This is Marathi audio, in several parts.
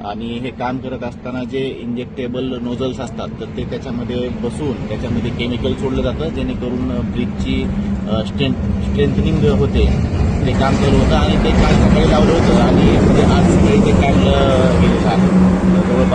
आणि हे काम करत असताना जे इंजेक्टेबल नोझल्स असतात तर ते त्याच्यामध्ये बसून त्याच्यामध्ये केमिकल सोडलं जातं जेणेकरून ब्रिजची स्ट्रेंथ स्ट्रेंथनिंग होते. ते काम चालू होतं आणि ते काल सकाळी लावलं होतं. आणि म्हणजे आज सकाळी ते काम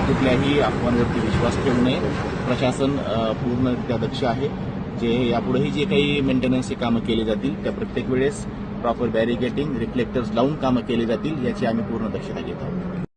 कुठल्याही अफवांवरती विश्वास ठेवू नये. प्रशासन पूर्णरित्या दक्ष आहे. जे यापुढेही जे काही मेंटेनन्सचे कामं केली जातील त्या प्रत्येक वेळेस प्रॉपर बॅरिकेटिंग रिफ्लेक्टर्स लावून कामं केली जातील याची आम्ही पूर्ण दक्षता घेत आहोत.